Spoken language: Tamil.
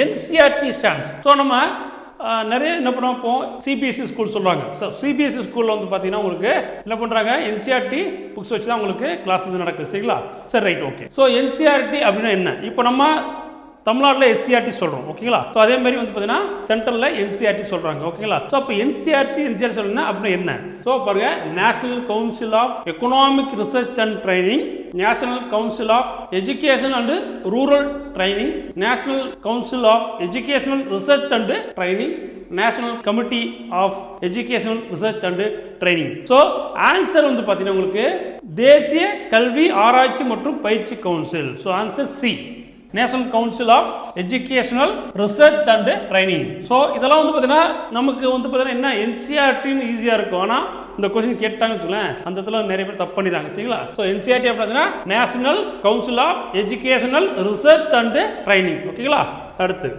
என்சிஆர்டி ஸ்டாண்ட்ஸ் ஸோ நம்ம நிறைய என்ன பண்ணுவோம்? இப்போ சிபிஎஸ்சி ஸ்கூல் சொல்கிறாங்க ஸோ சிபிஎஸ்சி ஸ்கூலில் வந்து பார்த்தீங்கன்னா உங்களுக்கு என்ன பண்ணுறாங்க என்சிஆர்டி புக்ஸ் வச்சு தான் உங்களுக்கு கிளாஸஸ் நடக்குது. சரிங்களா? சரி ரைட் ஓகே ஸோ என்சிஆர்டி அப்படின்னா என்ன? இப்போ நம்ம தமிழ்நாட்டில் எஸ்சிஆர்டி சொல்கிறோம் ஓகேங்களா? ஸோ அதே மாதிரி வந்து பார்த்தீங்கன்னா சென்ட்ரலில் என்சிஆர்டி சொல்கிறாங்க ஓகேங்களா? ஸோ அப்போ என்சிஆர்டி என்சிஆர்டி சொல்லணும்னா அப்படின்னா என்ன? ஸோ பாருங்க. National council of economic research and training national council of education and rural training national council of educational research and training national committee of educational research and training so answer வந்து பார்த்தீங்கன்னா உங்களுக்கு தேசிய கல்வி ஆராய்ச்சி மற்றும் பயிற்சி council. So answer C national council of educational research and training. So இதெல்லாம் வந்து பார்த்தீங்கன்னா நமக்கு வந்து பார்த்தீங்கன்னா என்ன என்சிஆர்டின்னு ஈஸியாக இருக்கும். ஆனால் இந்த கொஸ்டின் கேட்டாங்கன்னு சொல்லேன் அந்த இடத்துல நிறைய பேர் தப்பு பண்ணிடுறாங்க சரிங்களா? ஸோ என்சிஆர்டி அப்படின்னா national council of educational research and training ஓகேங்களா அடுத்து.